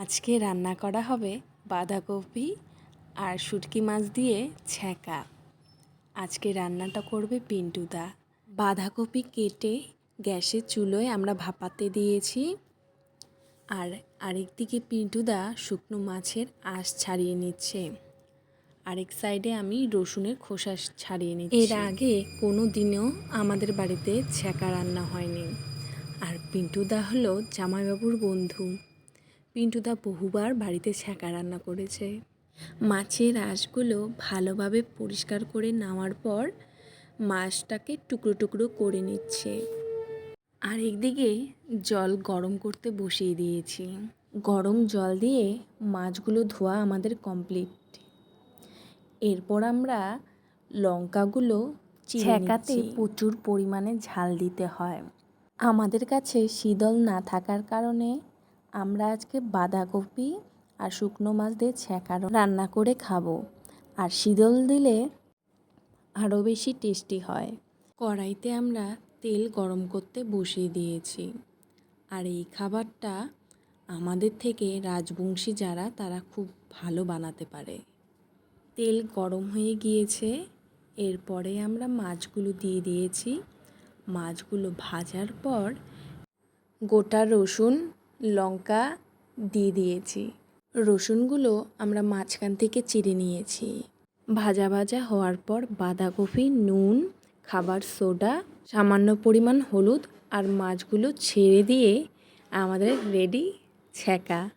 আজকে রান্না করা হবে বাঁধাকপি আর শুটকি মাছ দিয়ে ছ্যাঁকা। আজকে রান্নাটা করবে পিন্টুদা। বাঁধাকপি কেটে গ্যাসের চুলোয় আমরা ভাপাতে দিয়েছি। আর আরেকদিকে পিন্টুদা শুকনো মাছের আঁশ ছাড়িয়ে নিচ্ছে। আরেক সাইডে আমি রসুনের খোসা ছাড়িয়ে নিচ্ছি। এর আগে কোনো দিনও আমাদের বাড়িতে ছ্যাঁকা রান্না হয়নি। আর পিন্টুদা হলো জামাইবাবুর বন্ধু। পিন্টুদা বহুবার বাড়িতে ছ্যাঁকা রান্না করেছে। মাছের আঁশগুলো ভালোভাবে পরিষ্কার করে নেওয়ার পর মাছটাকে টুকরো টুকরো করে নিচ্ছে। আর একদিকে জল গরম করতে বসিয়ে দিয়েছি। গরম জল দিয়ে মাছগুলো ধোয়া আমাদের কমপ্লিট। এরপর আমরা লঙ্কাগুলো ছ্যাঁকাতে প্রচুর পরিমাণে ঝাল দিতে হয়। আমাদের কাছে শীতল না থাকার কারণে আমরা আজকে বাঁধাকপি আর শুকনো মাছ দিয়ে ছ্যাঁকা রান্না করে খাব। আর শীতল দিলে আরও বেশি টেস্টি হয়। কড়াইতে আমরা তেল গরম করতে বসিয়ে দিয়েছি। আর এই খাবারটা আমাদের থেকে রাজবংশী যারা, তারা খুব ভালো বানাতে পারে। তেল গরম হয়ে গিয়েছে। এরপরে আমরা মাছগুলো দিয়ে দিয়েছি। মাছগুলো ভাজার পর গোটা রসুন লঙ্কা দিয়ে দিয়েছি। রসুনগুলো আমরা মাঝখান থেকে চিড়ে নিয়েছি। ভাজা ভাজা হওয়ার পর বাঁধাকপি, নুন, খাবার সোডা, সামান্য পরিমাণ হলুদ আর মাছগুলো ছেড়ে দিয়ে আমাদের রেডি, ছ্যাঁকা।